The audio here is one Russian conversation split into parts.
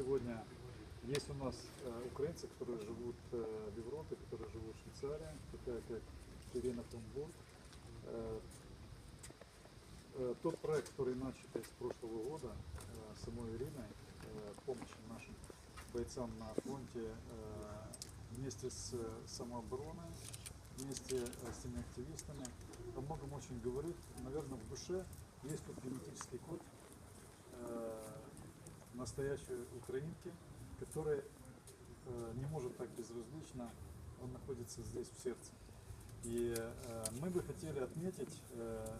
сегодня есть у нас э, украинцы, которые живут э, в Европе, которые живут в Швейцарии, такая как Ирина Фонбург. Э, Тот проект, который начатый с прошлого года самой Ириной, помощи нашим бойцам на фронте вместе с самообороной, вместе с теми активистами, о многом очень говорит. Наверное, в душе есть тот генетический код настоящей украинки, который э, не может так безразлично, он находится здесь в сердце. И э, мы бы хотели отметить э,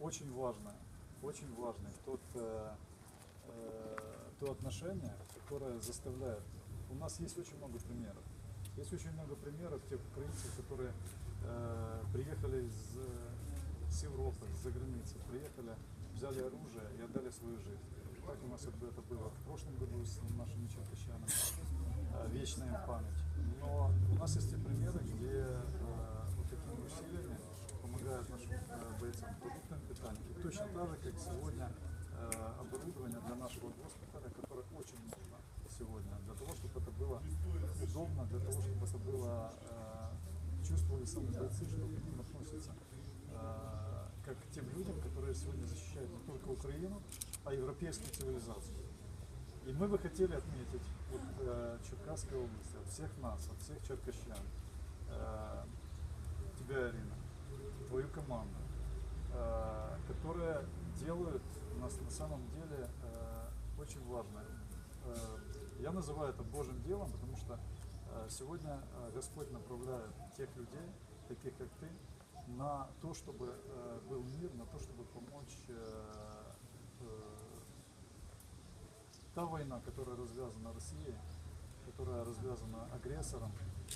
очень важное, очень важное тот, то отношение, которое заставляет. У нас есть очень много примеров. Есть очень много примеров тех украинцев, которые э, приехали из, э, с Европы, из-за границы, приехали, взяли оружие и отдали свою жизнь. У нас это было в прошлом году с нашими черкащанами. Э, Вечная память. Но у нас есть и примеры, где э, вот такими усилиями помогают нашим э, бойцам продуктами питания. И точно так же, как сегодня оборудование для нашего госпиталя, которое очень нужно сегодня, для того, чтобы это было удобно, для того, чтобы это было, чувствовали сами бойцы, что к ним относятся как к тем людям, которые сегодня защищают не только Украину, а европейскую цивилизацию. И мы бы хотели отметить от э, Черкасской области, от всех нас, от всех черкащан, э, тебя, Ирина, твою команду, э, которые делают нас на самом деле э, очень важное. Э, я называю это Божьим делом, потому что э, сегодня э, Господь направляет тех людей, таких как ты, на то, чтобы э, был мир, на то, чтобы помочь э, э, та война, которая развязана Россией, которая развязана агрессором,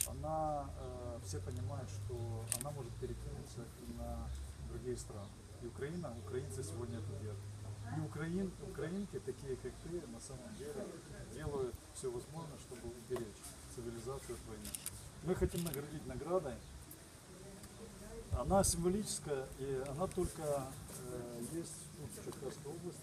она, э, все понимают, что она может перекинуться и на другие страны. И Украина, украинцы сегодня это делают. И украин, украинки, такие как ты, на самом деле делают все возможное, чтобы уберечь цивилизацию от войны. Мы хотим наградить наградой. Она символическая, и она только э, есть в Черкасской области.